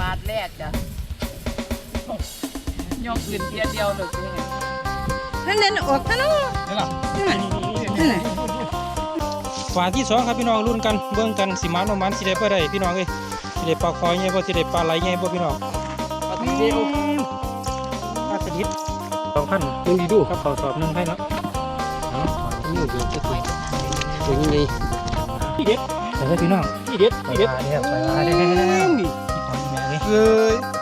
บาทแรกจ้ะยกขึ้นเทียเดียวเลยคือไงนั่นนั่นออกท่านเนาะนี่ล่ะนั่นน่ะนั่นน่ะฝาที่สองครับพี่น้องรุ่นกันเบิ่งกันสิมันประมาณสิได้บ่ได้พี่น้องเอ้ยสิได้ปลาคอยใหญ่บ่สิได้ปลาไหลใหญ่บ่พี่น้องปลาตะเกียวปลาสลิดสองพันยังดีดูครับเขาสอบหนึงให้เนาะเอาเอาอยู่เดี๋ยวจะคุยเป็นยังไงพี่เด็ดแต่ว่าพี่น้องพี่เด็ดพี่เด็ดไปแล้วไปแล้วพี่ของ แม่เลยเ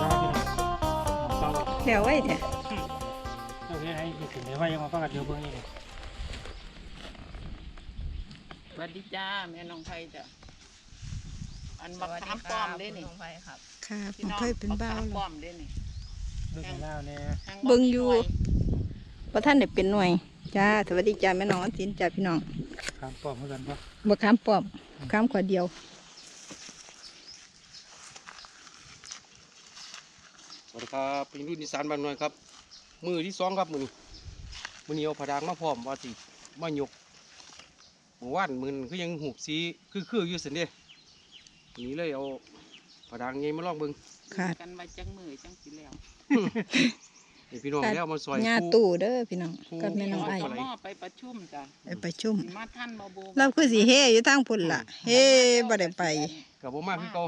อ้ยเดี๋ยวไว้เถอะโอเคใองไผจ้ะอันบักขามป้อมเด้นี่ค่ะพี่ผมน้องเคยเป็นบ้าบักขามแล้ป้วอมเด้นี่ดูถึงแล้วเนี่ยทางเบิ่งอยู่เพราะท่านได้เป็นหน่วยจ้าสวัสดีจ้าแม่น้องอันสินจ้าพี่น้องข้ามป้อมเหมือนกันปะบ่ข้ามป้อมข้ามขวดเดียวสวัสดีครับเป็นรุ่นอีสานบ้านน้อยครับ มือที่สองครับมือนี้มือนี้เอาผดางมาพร้อมว่าสิมายกเมื่อวานมือนั้นคือยังหูบสีคือคือๆอยู่สินเด้ นี่เลยเอาผดางไงมาลองเบิ่งขาดกันไว้จังมือจังสิแล้วให้พี่น้องขาดแล้วมาซอยญาผู้ตู่เด้อพี่น้องผู้กับแม่น้องไอ้ผู้หม้อไปประชุมจ้ะไปประชุมสิมาท่านบ่โบเราคือสิเฮอยู่ทางพุ่นล่ะ เฮบ่ได้ไปกับบ่มากคือเก่า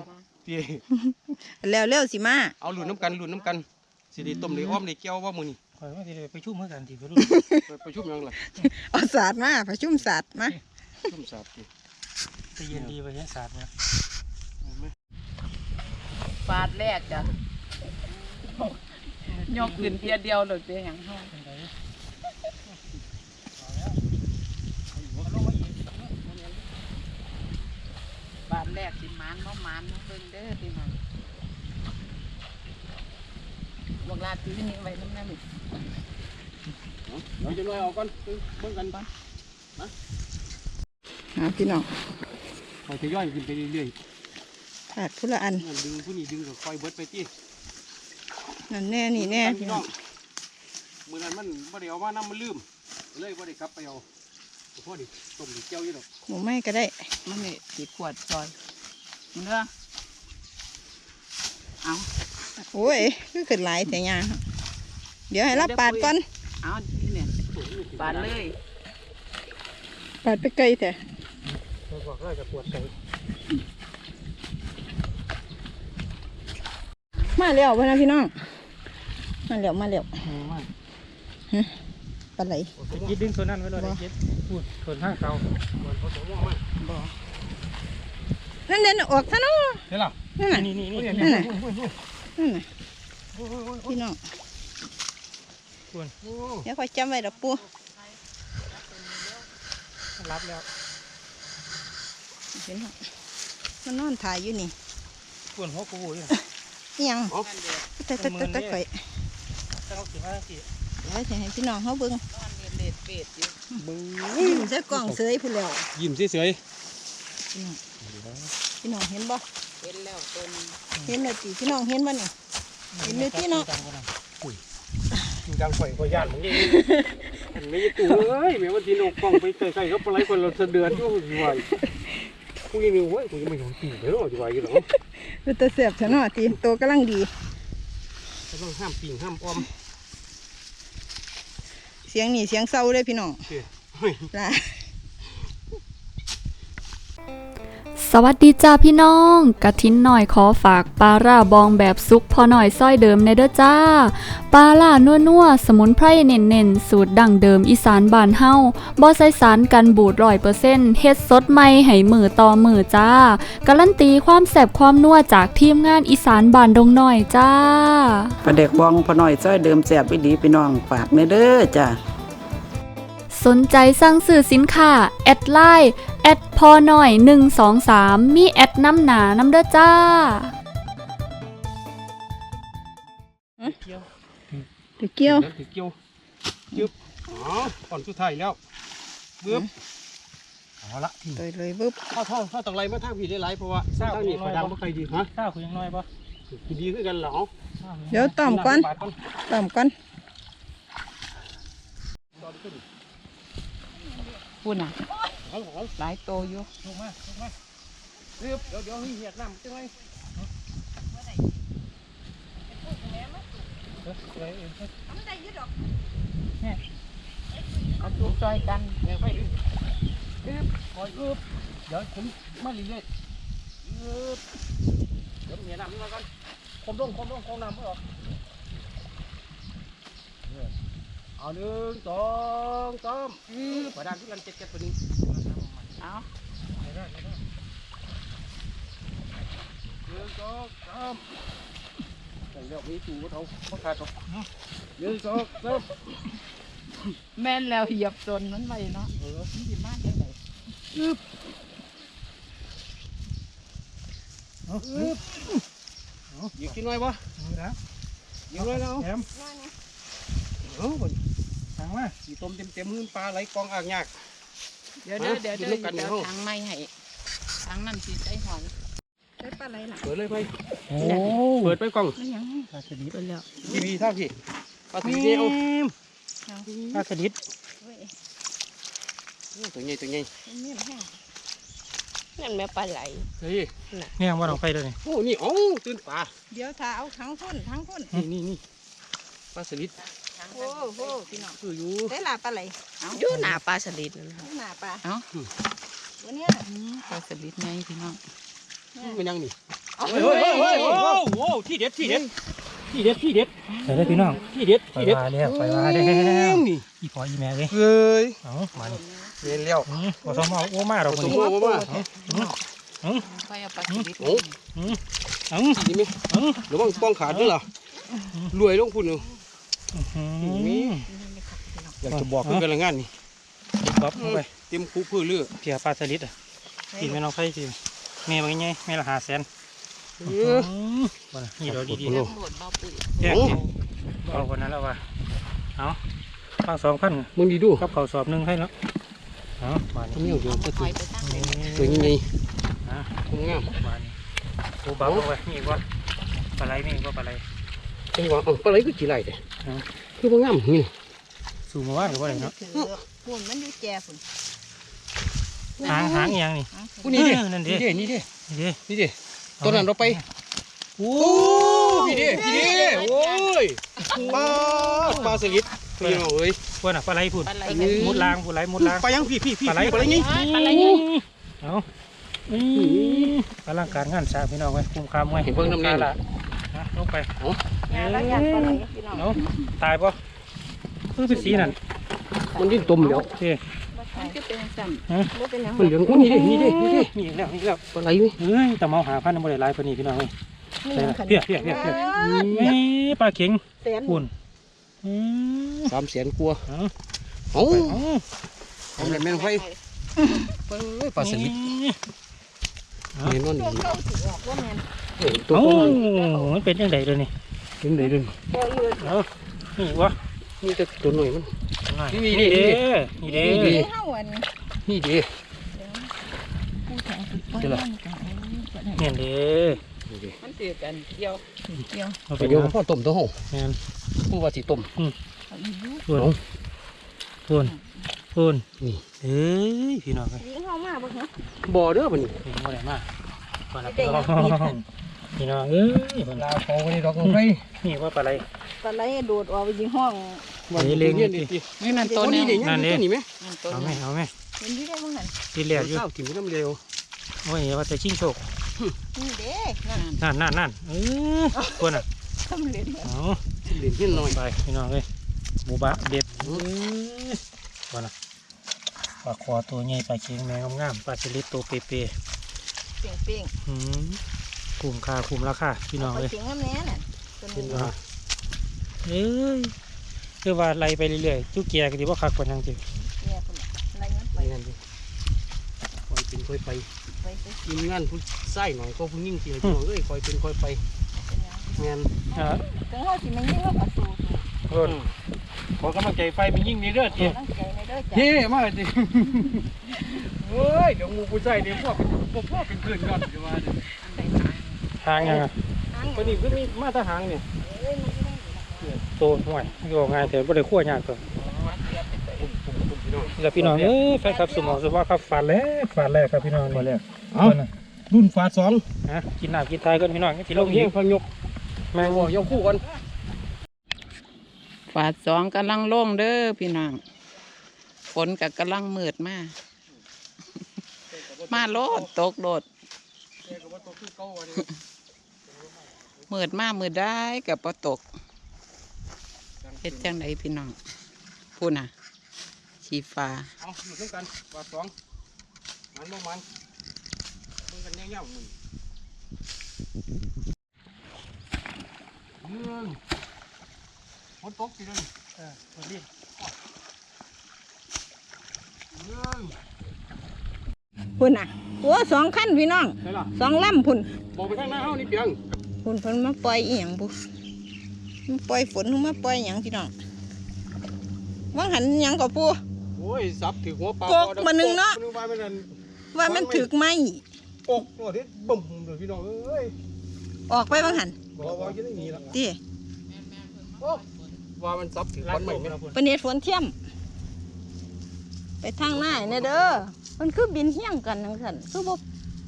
เตี้ยแล้วเร็วสิมาเอาลุ่นน้ำกันลุ่นน้ำกันสิได้ต้มได้อ้อมได้แก้วว่ามื้อนี้คอยว่าสิได้ไปชุ่มเมื่อกันที่ไปรุ่นไปประชุมหยังล่ะเอาศาสตร์มาประชุมศาสตร์มาประชุมสาบนี่ไปเย็นดีไปเห็นศาสตร์นะเห็นไหม บาทแรกจ้ะยกขึ้นเทียเดียวเลยคือหยังเฮาเป็นไงบาทแรกสิหมานบ่หมานมาเบิ่งเด้อพี่น้องพวกลาตีนี่ไว้นำนั่นนี่เอาเดี๋ยวจะน้อยเอาก่อนเบิ่งกันก่อนหาพี่น้องคอยทยอยขึ้นไปเรื่อย ขาดผู้ละอันๆนั่นดึงผู้นี้ดึงก็คอยเบิดไปตินั่นแน่นี่แน่พี่น้องมือนั้นมันบ่ได้เอามานำมันลืมเลยบ่ได้กลับไปเอาพ่อดิต้มดิเจียวอยู่ดอกหมูไม่ก็ได้มันนี่สิขวดซอยเนื้อเอาโอ้ยคือขึ้นหลายแต่ยาเดี๋ยวให้รับปาดก่อนเอาที่เนี่ยบาดเลยปาดไปไกลแต่เราบอกว่าจะปวดใจ มาแล้วพ่อนะพี่น้อง มาแล้วมาแล้วมากปลาไหลยิดดึงส่วนนั้นไว้เลยยิดพูดส่วนข้างเก่าบ่นั่นเด่นออกซะเนาะเดี๋ยวล่ะนั่นน่ะนี่นี่นี่นั่นน่ะนั่นน่ะพี่น้องส่วนเดี๋ยวคอยจำไว้ดอกปูรับแล้วพี่น้องมันนอนถ่ายอยู่นี่ส่วนหัวกูอยู่ อิหยังแต่แต่แต่แต่ข่อยถ้าเขาสิมาสิไว้จะให้พี่น้องเขาเบิ่งนอนเรียนเด็ดเป็ดอยู่มึงยิ้มใส่กล่องเสยผู้นแล้วยิ้มเฉยพี่น้องพี่น้องเห็นบ่เห็นแล้วตัวนึงเห็นเลยจีพี่น้องเห็นบ่นี่เห็นอยู่ที่เนาะๆอยู่ดังไฟก็ย่านมึงนี่อันนี้ตู่เอ้ยแม่ว่าที่นกกล้องไปใกล้ๆเขาปลาไหลคนเราสะเดือนอยู่สิว่ากูยังนึกว่ากูยังไม่ยอมตีเลยเนาะสิว่าอยู่เนาะคื อตะเสียบซะเนาะตีโตกำลังดีต้องห้ามปิ่งห้ามอ้อม เสียงนี่เสียงเศร้าเลยพี่น้องเด้อเฮ้ยล่ะ วัสดีจ้าพี่น้องกะทินหน่อยขอฝากปลาร่าบองแบบซุกพอหน่อยซ้อยเดิมในเด้อจ้าปลาล่านัวๆสมุนไพรเน่นๆสูตรดั้งเดิมอีสานบานเฮาบ่ใส่สารกันบูดร้อยเปอร์เซ็นต์เฮ็ดสดใหม่ให้มือต่อมือจ้าการันตีความแซบความนัวจากทีมงานอีสานบานดงหน้อยจ้าปลาเด็กบองพอหน่อยจ้อยเดิมแสบวิดีพี่น้องฝากในเด้อจ้ะ สนใจสั่งซื้อสินค้า แอดไลน์แอดพอหน่อย 123 มีแอดน้ำหนาน้ำเด้อจ้าเกี่ยวตะเกียว ถือเกี่ยวจึ๊บอ๋อก่อนสุดท้ายแล้วบึ๊บเเอาละพี่เลยเลยบึ๊บเข้าท่อเข้าตะไลมาทางพี่ได้หลายเพราะว่าทางนี้ประดังบ่ใครดีฮะข้าวคือยังน้อยปะคือดีคือกันเหรอเดี๋ยวต้อมก่อนต้อมก่อน พูดน่ะหลายโตอยู่ลงมาลงมาเดี๋ยวเดี๋ยวเดี๋ยวนี่เหยียดน้ำจังไงเออเออเออเอาทุกซอยกันแม่ไปดิอึ๊บคอยอึ๊บเดี๋ยวผมมาเรื่อยๆอึ๊บเดี๋ยวเหยียดน้ำนี่มาก่อนคมลงคมลงคมน้ำไม่ออก เอาหนึ่งสองสามอึ๊บประดังที่กันเจ็ดเจ็ดตัวนี้เอาหนึ่งสองสามใส่แล้วมีตูก็เขาเขาขาดหรอกหนึ่งสองสามแม่นแล้วเหยียบตนมันไว้เนาะเออมันสิมาจังไดเอาอึ๊บหยิบกินหน่อยปะเอาละหยิบหน่อยแล้วแถมเอา บ่ทางมาสีต้มเต็มเต็มๆมือปลาไหลกองอ่างยาก เดี๋ยวเดี๋ยวเดี๋ยวกิเดี๋นยวด้วยกันเดี๋ยวเนาะทางไม่ให้ทางนั้นสิใจหอนได้ปลาไหลล่ะเปิดเลยไปโอ้เปิดไปกล้องมันยังปลาสลิดเปิดแล้วทีวีท่าพี่ปลาสีเดียวปลาสลิดเว้ยตัวใหญ่ตัวใหญ่มันเมี่ยมแห้งนั่นแม่ปลาไหลเฮ้ยแม่งว่าลงไปเลยนี่โอ้นี่เอ้าตื่นปลาเดี๋ยวถ้าเอาทั้งพุ่นทั้งพุ่นนี่นี่นี่ปลาสลิด โอ้โหพี่น้องคืออยู่ได้ล่ะปลาไหลอยู่หน้าปลาสลิดนั่นข้างหน้าปลาเอ้าวันเนี้ยน่ะปลาสลิดไงพี่น้องมันยังนี่เฮ้ยเฮ้ยเฮ้ยโอ้โหที่เด็ดที่เด็ดที่เด็ดที่เด็ดไปเลยพี่น้องที่เด็ดไปที่เด็ดมาแล้วไปมาแล้วนี่อีพออีแม่เลยเฮ้ยเอามานี่เรียนแล้วอืมบ่ต้องมาโอ้มาเราผคนสมนี้โม่มาไปเอาปลาสลิดโอ้อืมเอืมนี่ไหมอืมระวังป้องขาดด้วยล่ะรวยลงพุ่นเนาะ อืมอยากจะบอกเพื่อนกันละงานนี่บ๊อบลงไปเต็มคูพื้นเลือเพียปลาสลิดอะกินแม่น้องไผ่สิแม่บางไงแม่ละหาแสนเออบ่น่ะนี่เราดีโอ้ๆโหโหดเบาปื้อแยกสิเอาคนนั้นแล้วว่าเอาฟังสองพันมึงดีดูกับเขาวสอบหนึ่งให้แล้วเอาบานมันนี้เหนียวเดียวเอาก็ถตัอวยไปตั้งเลยตัวยังไงอะงามบานนี้ตัวเบาเอาไว้มีอีกว่าปลาไหลมีอีกว่าปลาไหล จังหวะปลาไหลก็จีไรแต่อ่าคือมันงามนี่สู่มาว่าหรือว่าอะไรเนาะพุ่นมันอยู่แก่พุ่นหางหางอีหยังนี่ผู้นี้ดิเออนั่นดินี่ดินี่ดินี่ดินี่ดิตัวนั้นเราไปโอ้โอ้พี่ดิพี่ดิโอ้ยปลาปลาสลิดพี่น้องเอ้ยพวกน่ะปลาไหลพุ่นปลาไหลนี่มุดลางมุดไหลมุดลางไปยังพี่พี่พี่ปลาไหลปลาไหลนี่ปลาไหลไงเอาอืมกำลังการงานสร้างพี่น้องไว้คุ้มค่าไว้เห็นเบิ่งน้ำแน่ละนะ ลงไปงานแล้วอยากปลาไหลพี่น้องเอาตายปะเพิ่งเป็นสีนั่นมันดิ้นตุ่มแล้วโอเคมันก็เป็นสั่นบ่เป็นหยังมันเหลืองโอ้นี่ดินี่ดินี่ดิมีอีกแล้วมีอีกแล้วปลาไหลไหมเฮ้ยแต่เมาหาพันธุ์บ่ได้หลายปานนี้พี่น้องเอ้ยมีใส่หยังละคันเพียเพียเพียเพียเออแม่ปลาเข็งแสนปุ่นอืมสามแสนกว่าเอาเอ้าเอาเอาแม่นไฟเอ้ยปลาสลิดเอาเห็นว่านี่ตัวเข้าสิออกว่าแม่นเอ้ย ตัวเอาประมาณมันเป็นยังไงเลยนี่เป็นไหนเด้อตัวอยู่เอานี่วะนี่แต่ตัวหน่อยมันนี่นี่นี่เด้นี่เด้นี่ที่เฮาอันนี่ดิผู้แทนสุดเดี๋ยวล่ะเนี่ยเด้นี่ดิมันเตือกันเกี่ยวเดียวเอาไปไปเดี๋เดี๋ยยววพ่อต้มตัวห้องแม่นผู้ว่าสิต้มปุ่นเอาปุ่นปุ่นนี่เอ้ยพี่น้องเอ้ยยิงเฮามาบ่ฮะบ่อเด้อบัดนี้พี่บ่ได้มาก่อนละเด็พี่กน้อง พี่น้องเอ้ยเพิ่นลาวเขาบ่ได้ดอกลงไปนี่ว่าปลาไหลปลาไหลโดดออกไปยิงห้องวันเฮ้นี้ยเลี้เลี้ยยงงนี่นี่ติตินี่นั่นตัตัววนี้นี้นี่นั่นั่นนดินี่ไหมนั่นตัวเอาไหมนี้เอาไหมเห็นอยู่ได้บ่หั่นที่แรกอยู่เศร้ากินไปน้ำเร็วโอ้ยว่าแต่ชิงโชคนี่เด้นั่นนั่นนั่นนั่นเออคนอะทำเล่นเอาเหรียญเพี้ยนหน่อยไปพี่น้องเลยหมูบะเด็ดเอ้ยคนอะปลาคอตัวใหญ่ปลาเค็งแมงงามๆปลาสลิดตัวเปเปเปียงเปียงๆอืม คุ้มค่าคุ้มราคาพี่น้องเอาเลยเสียงน้ำแน่น่ะตัวเห็นนี้ว่าเอ้ยคือว่าไล่ไปเรื่อยๆจุกแก่ก็ดีว่าคักกว่านั้นจริงเนี่ยคนน่ะอะไรเงี้ยไปไปนั่นดิคอยเป็นคอยไปไปไปทีมงานผู้ใส่หน่อยก็ผู้ยิ่งสิพี่น้องเอ้ยคอยเป็นคอยไปเป็นหยังแม่นอ่าถึงเฮาสิมันยิงเฮาก็สู้โอนขอกำลังใจไฟเป็นยิ่งมีเด้อเจีตั้งใจในเด้อจ้ะเฮ้มาสิเฮ้ยเดี๋ยวหมูกูใส่เดี๋ยวพ่อเป็นพ่อพ่อเป็นเพื่อนยอดจะมาเนี่ยอันใด หายหางยังอะตัวนี้ก็มีมาตรหางเนี่ยโตห่วยโยกง่ายแต่บ่ได้คั่วยากตัวผมผมผมพี่น้องแล้วพี่น้องเอ้ยแฟนครับสมองสว่าครับฝาดแล้วฝาดแล้วครับพี่น้องนี่เอารุ่นฝาสองฮะกินน้ำกินทายกันพี่น้องที่ลลงงเฮีอียกงฟังยกแม่งโอ้ยกคู่กันฝาดสองกำลังลงเด้อพี่น้องฝนกับกำลังมืดมามาโลดตกโลด มืดมามืดได้กับปตกเฮ็ดจังไดพี่น้องพูดน่ะชีฟ้าเอาอยู่ด้วยกันฝาสองมันบ่มันมึงกันแย่ๆมึงเรื่องฝนตกสิเด้อเออสวัสดีเรื่องพุ่นน่ะโอ้สองขั้นพี่น้องใช่ล่ะสองลำพุ่นบอกไปทางหน้าเฮานี่เปียง พุ่นเพิ่นมาปล่อยอีหยังบุมาปล่อยฝนหรือมาปล่อยหยังพี่น้องว่างหันหยังก็ปู โอ้ยซับถือหัวปลากกมาหนึ่งเนาะ นึกว่ามันนั่นว่ามันถึกไหมอกตัวนี้บุ่มเลยพี่น้องเอ้ยออกไปว่างหันบอกว่าจะได้หนีละติโอ้ว่ามันซับถือควันใหม่ไหมเพิ่นเฮ็ดฝนเทียม ไปทางหน้าเนี่ยเด้อมันคือบินเฮี้ยงกันจังซั่นคือบ่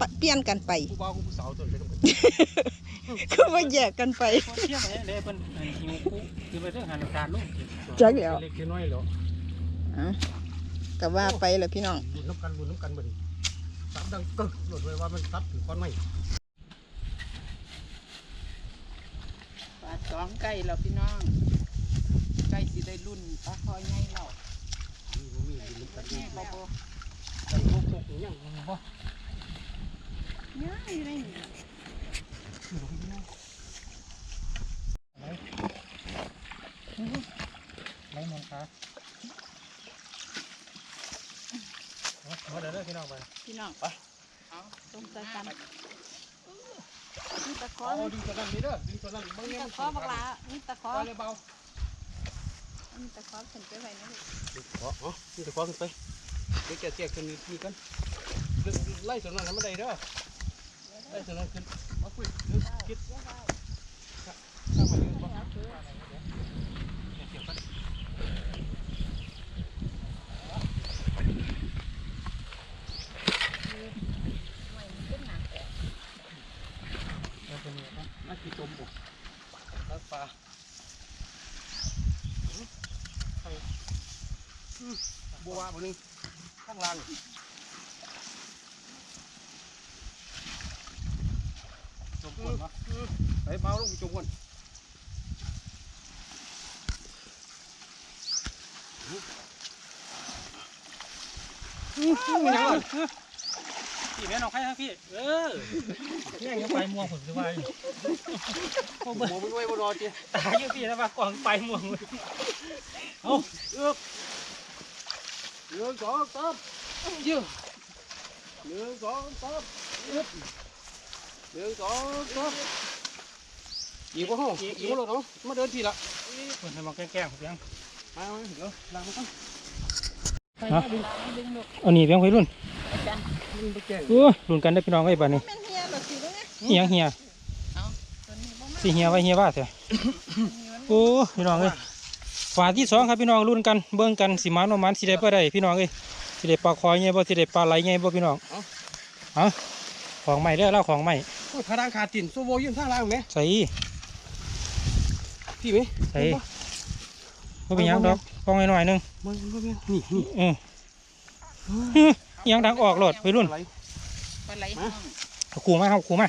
ปะเปลี่ยนกันไป ผู้บ่าวกับผู้สาวตัวไปต รงไหนคือบ่แยกกันไปคนเที่ยวไปเลยเพิ่นอันหิวคู่คือไปเรื่องหันการลงจักแล้วเล็กน้อยเหรออะก็ว่าไปแหละพี่น้องบุญน้ำกันบุญน้ำกันบ่ดิซับดังกึกหลุดไว้ว่ามันซับถือควันใหม่ฝาดสองใกล้แล้วพี่น้องใกล้สิได้รุ่นปลาคอยใหญ่แล้วมีบ่มีบุญน้ำกันแม่เขาบ่ใส่พวกพวกอย่างบ่ง่ายได้นี่ ไรมนครับมาเดี๋ยวเด้อพี่น้องไปพี่น้องไปเอาตรงใจกันนี่ตะขอเอาดึงตัวนั้นนี่เด้อดึงตัวนั้นบางนี่เนี่ยตะมันขอบักหลานี่ตะขอไปเลยเบานี่ตะขอขึ้นไปไว้นะลูกขออ๋อนี่จะขอขึ้นไปเดี๋ยวแกเสียขึ้นนี่กันไล่ตัวนั้นให้มันได้เด้อไล่ตัวนั้นขึ้นมาคุยนึกคิดข้างมาอยู่บ่น่ากี่จม บุกรักปลาบัวบนนึงข้างล่างจมวน ไปเบาลงไปจมวนไม่ยังพี่แม่น้องใครครับพี่เออแย่งไปม่วงผมจะไปโอ้หเบิ่งมูไปไว้บนรอจีตายยังพี่แล้วว่ากองไปม่วงเลยเอาเอือหนึ่งสองสามยอะหนึ่งสองสามเอื้อหนึ่งสองสาม อีกว่าห้องอีกว่าเราเนาะมาเดินทีละเพิ่นให้มาแกล้งๆเพียงมามาเดี๋ยวล้างมันก่อนฮะเอาหนีเพียงไปรุ่นมันไปแกงโอ้ยรุ่นกันได้อพี่น้องไอ้บ้านนี้แม่นเฮียเหรอสิลูกเนี่ยอิหยังเฮียเอาตัวนี้บ่มาสิเฮียไว้เฮียว่าเถอะโอ้ยพี่น้องเอ้ยฝาที่สองครับพี่น้องรุ่นกันเบิ่งกันสิมาโนมันสิได้บ่ได้พี่น้องเอ้ยสิได้ปลาคอยไงบ่สิได้ปลาไหลไงบ่พี่น้องเอาของใหม่เด้อเล่าของใหม่โอ้ยพารางขาดจินโซโวยืนท่าล่างไหมใส่ พี่ไหมใส่บ่เป็นหยังดอกกองหน่อยๆหนึงมันมันนี่นี่เออฮึอิหยังดังออกโลดไปรุ่นอะไรปลาไหลห้องเอาขู่มาเอาขู่มา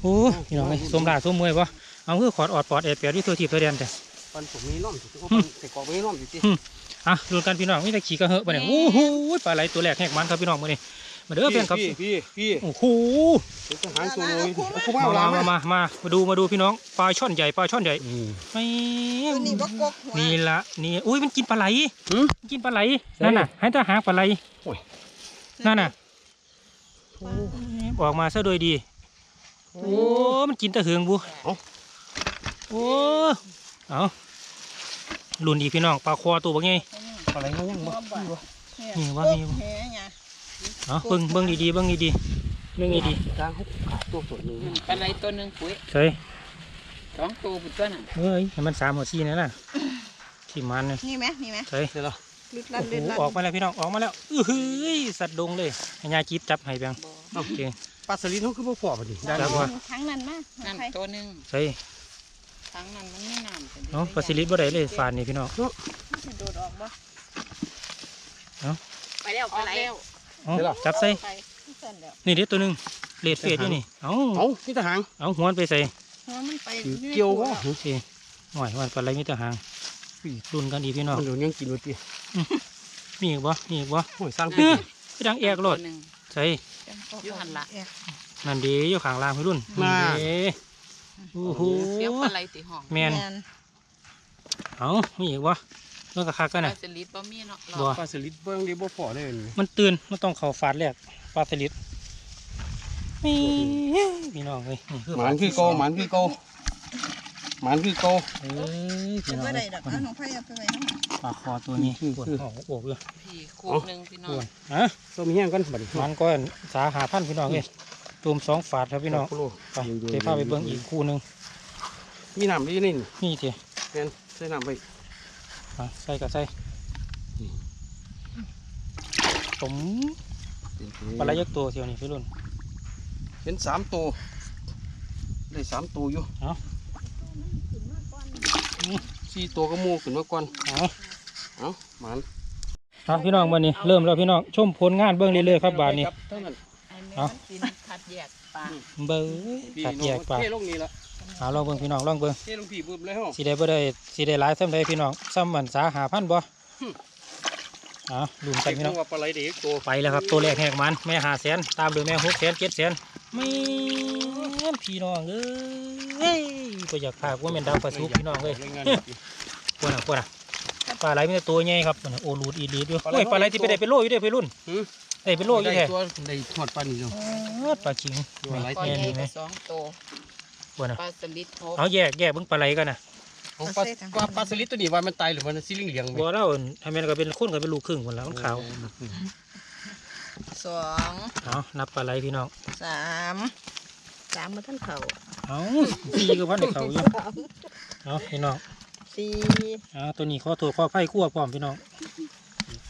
โอ้ยพี่น้องเอ้ยสมลาสมมวยบ่เอาคือขอดออดปอดแอดเปียดที่ตัวทีบตัวเดียนแต่ปันผมมีน้อมถูกต้องแต่กอกไม่น้อมอยู่ที่อะรุ่นกันพี่น้องมีแต่ขี่กระเหอะบ่เนี่ยโอ้โหปลาไหลตัวแรกแหกมันครับพี่น้องมื้อนี้ มาเด้อเพื่อนครับพี่พี่พี่โอ้โหเป็นทหารโซโวเอาคู่มามาเอามาลามามามามามาดูมาดูพี่น้องปลาช่อนใหญ่ปลาช่อนใหญ่ไม่ตัวนี้บ่กกหัวนี่ละนี่อุ้ยมันกินปลาไหลหืมมันกินปลาไหลนั่นน่ะ ให้ตาหางปลาไหลโอ้ยนั่นน่ะออกมาซะโดยดี โอ้มันกินแตะเหืองบุโอ้เอาลุนอีกพี่น้องปลาคอตัวบักไงอะไรเขายังบ่บ่บ่นี่วะกกนี่วะแห เนี่ยเอาเบิ่งเบิ่งดีๆเบิ่งดีๆเบิ่งดีทางเขาขาดตัวสดหนึ่งปลาไหลตัวหนึ่งปุ๋ยๆใส่สองตัวปุ๋ยตัวน่ะเอ้ยให้มันสามหัวซี่นั่นน่ะที่มันเนี่ยนี่ไหมนี่ไหมใส่เสร็จแล้วลึกลัโอ้นโหลึกลันออกมาแล้วพี่น้องออกมาแล้วอื้อหือสัตว์ดงเลยให้ยาจีบจับให้เพียงโอเคปลาสลิดเขาคือบ่พอพอดีได้ครัแล้บวว่าทั้งนั้นมานั่นใครตัวหนึ่งใส่ทั้งนั้นมันไม่น้ำเป็นเนาะปลาสลิดบ่ได้เลยฝานนี่พี่น้องสิโดดออกบ่เอ้าไปแล้วอไปอกแล้ว แล้วเอาจับใส่ไปสั่นแล้วนี่เด็ดตัวหนึงเลดเฟดอยู่นี่ เอาเอาพี่ทหารเอาหัวมันไปใส่หัวมันไปเกี่ยววะโอเคหน่อยวันปลาไหลมีแต่หางรุ่นกันดีพี่น้องมันเดี๋ยวยังกินอยู่ตีมีอีกบ่มีอีกบ่โอ้ยสร้างเอเป็นอพี่ดังแอกโลดตัวหนึ่ง ใส่อยู่หันละ นั่นดีอยู่ข้างล่างพี่รุ่นมาเด้โอ้โหเสียงปลาไหลตีห้องแมน เอามีอีกบ่ เรื่องกระคักกันปนะลาสลิดบ่มีเนาะบ่ปลาสลิดเบิ่งดีบ่พอเลยนี่มันตื่นมันต้องเข่าฟาดแรกปลาสลิดมีพี่น้องเลยนี่คือหมันคือโกหมันคือโกหมันคือโกเอ้ยพี่จะน้องบ่เลได้ยดอกเอาน้องไผ่เอาไปไว้น้องปลาคอตัวนี้คือปวดคือหัวโอบเลยพี่คูหนึ่งพี่น้อปงวดฮะตัวมีแห้งกันบัดนี้มันก็สาหาพันพี่น้องเลยตูมสองฝาดครับพี่น้องโโหไปเดี๋ยวพาไปเบิ่งอีกคู่หนึงมีน้ำดีนี่นี่เถอะแม่นใส่น้ำไปอะ ใส่กับใส่ผมปลาไหลยักษ์ตัวเทียวนี่พี่รุ่นเป็นสามตัวได้สามตัวอยู่เอ้าสี่ตัวก็หมูขึ้นมาก่อนเอาเอ้าหมันเอาพี่น้องวันนี้เริ่มแล้วพี่น้องชมผลงานเบื้องเรื่อยๆครับบาทนี้เท่านั้นไอ้เอาแม่มันกินคัดแยกปลาเบิ้งพี่ขัดน้แยองกปลา เทลงนี่ละเอาลองเบิ้งพี่น้องลองเบิ้งเทลงพี่ปุ๊บเลยเหรอสีได้บ่ได้สีได้หลายซ้ำได้พี่น้องซ้ำมันสาหาพันบ่เอาลุมใส่กันพี่น้น้อองงว่าปลาไหลเด็กตัวไปแล้วครับตัวแรกแหกมันแม่หาแสนตามด้วยแม่หกแสนเจ็ดแสนไม่พี่น้องเอ้ยก็อยากพากว่าแม่นดาวประสุกพี่น้องเลยรายงานปวดอะปวดอะปลาไหลมีแต่ตัวใหญ่ครับโอ้ลูดอีลีดอยู่โอ้ยปลาไหลที่ไปได้เป็นโลอยู่เด้อพี่รุ่นหือได้เป็นโลอยู่ได้แท้ตัวได้ทอดปลานี่เนาะอ๊าดปลาขิงตัวไหลปลาแม่ใหญ่นี่ไหมก็สองตัว ปวดอะปลาสลิดหกเอาแยกแยกเบิ่งปลาไหลกันนะเอาปลาปลาปลาสลิดตัวนี้ว่ามันตายหรือมันสิลิงเหลียงไหมบัวเราอั่นทำไมนก็เป็นคนก็เป็นลูกครึ่งคนละมันขาวสองเอานับปลาไหลพี่น้องสามสามมาท่านเข่าเอาพี่ก็พันในเขาอยู่เอาพี่น้องสี่เอาตัวนี้ขอตัวขอไฟคั่วพร้อมพี่น้อง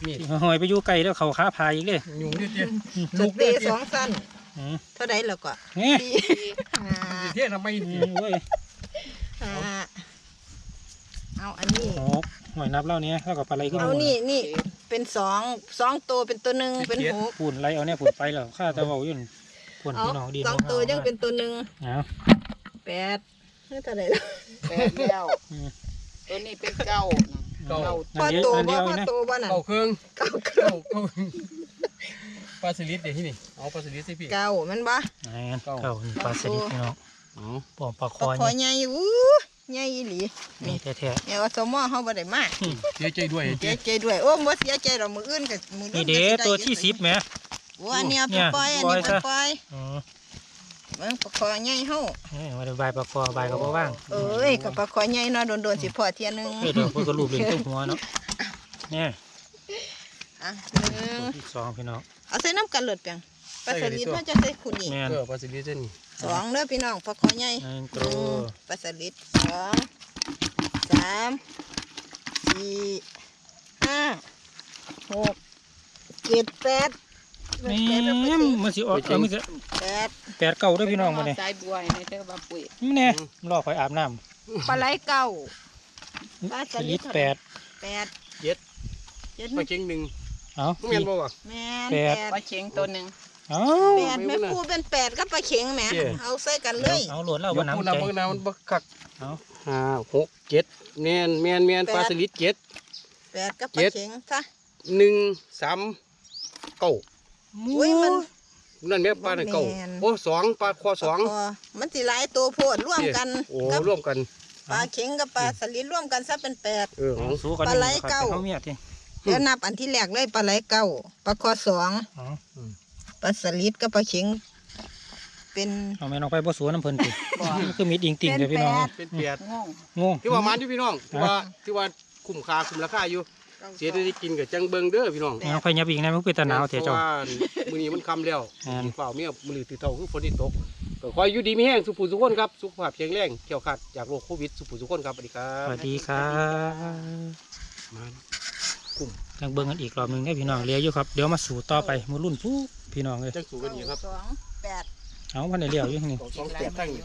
มีดหอยไปอยู่ไกลแล้วเขาขาพายอีกเลยยุงนิดเดียวสเตย์สองสั้นอืม เท่าไดแล้วก็เนี่ยสี่ห้าเที่ยงทำไมอืมเว้ยห้าเอาอันนี้หกหอยนับเล่านี้แล้วก็ปลาไหลขึ้นเอานี่นี่เป็นสองสองตัวเป็นตัวหนึ่งเป็นหกปุ่นไหลเอาเนี่ยปุ่นไปแล้วข้าแต่เบาอยู่นั่นปุ่นเอาพี่น้องดีสองตัวยังเป็นตัวหนึ่งเอาแปดเท่าไดแล้วแปดแล้วอืมตัวนี้เป็นเก้านะเก่าเก้าพอนั่นเดียวตัวนั่นบ่เดียวพอนะตัวบ่น่ะเก่าเครื่องเก้าเก่าเก่า ปลาสลิดเดี๋ยวที่นี่เอาปลาสลิดสิพี่เก้ามันบ่นั่นเก่านี่ปลาสลิดพี่น้องเอาปอมปลาคปลาอยคอนี่ใหญ่อู้ใหญ่อีหลีนี่แท้เนี่ยว่าสมอเฮาบ่ได้มาเสียใจด้วยเสีเจ๊ยใจด้วยโอ้บ่เสียใจดอกมื้ออื่นก็มื้อๆนี่เด้ตัวที่สิบแหม โอ้อันเนี้ยไปเนี่ยปล่อยอันปล่อยนี้ไปซะปล่อยอืมเบิ่งปลาคอใหญ่เฮานี่มาดูใบปลาคอใบก็บ่ว่างเอ้ยกับปลาคอใหญ่เนาะโดนๆสิพอเที่ยหนึงเฮ้ยเดี๋ยวเพิ่นก็รูปเล่นตุ้มหัวเนาะเนี่ย อะหนึ่งตัวที่สองพี่น้อง เอาใส่น้ำกันเลิดเปียงปลาสลิดมันจะใส่ขุนอีกแม่นเออปลาสลิดเส้นนี่สองเด้อพี่น้องปลาคอใหญ่หนึ่งหตันึ่วงปลาสลิดสองสามสี่ห้าหกเจ็ดแปดนี่แปดแล้วก็มันสิออกเอามันสิแปดแปดเก่าเด้วยพี่น้องมาเนี่ยสายบัวในเธอบ้าปุ๋ยนี่แน่รอคอยอาบน้ปลาไหลเก้าำปลาสสลิลิดดแปดแปดเจ็ด เจ็ดปลาเก่งหนึ่ง เอาต้องเรียนบ่วะ แม่นแปแปดดปลาเชงตัวหนึ่งเอา แปดแม่ครูเป็นแปดกับปลาเข็งแหม่เจ้ เอาใส่กันเลยเอาโหลดเล่าเดี๋ยว่าวพูดน้ำนำใจเบิ่งน้ำมันบักคักเอา ห้าหกเจ็ดแมนแมนแมนปลาสลิดเจ็ดแปดกับปเจ็ลาดเข็งซะหนึ่งสามเก้าอุ้ยมัน นั่นแม่ปลาหนึ่งเก้าแม่น โอ้สองปลาคอสองพมันสิหลายตัวโพดร่วมกันโอ้กับร่วมกัน ปลาเข็งกับปลาสลิดร่วมกันซะเป็นแปด เออเอาสู้กันปลาไหลเก้าเขาเมียที เดี๋ยวนับอันที่แรกเลยปลาไหลเก้าปลาคอสองเอาปลาสลิดกับปลาเข็งเป็นเอาแม่น้องไปบ่สวนน้ำเพิ่นติบ่คือมิดอิงติ่งเลยพี่น้องแปดเป็นเปียดงงงงที่ว่ามันอยู่พี่น้องที่ว่าที่ว่าคุ้มค่าคุ้มราคาอยู่เสียได้กินกับจังเบิงเด้อพี่น้องเอาค่อยยับอีกนะมันเป็นตาหนาวเถอะเพเจ้าราะว่ามื้อนี้มันค่ำแล้วแม่นฝ่าเมียมือถือเท่าคือฝนที่ตกก็คอยอยู่ดีมีแห้งสุขุสุขคนครับสุขภาพแข็งแรงเกี่ยวขาดจากโรคโควิดสุขุสุขคนครับสวัสดีครัสบวัสดีครับ มายังเบิ่งกันอีกรอบหนึงได้อพี่น้องเหลี้ยอยู่ครับเดี๋ยวมาสู่ต่อไปมือรุ่นผู้พี่น้องเลยจังสูกันอยู่ครับสองแปดเอาพันในเลี้ยวอยู่นี่สองแปดทั้งนี้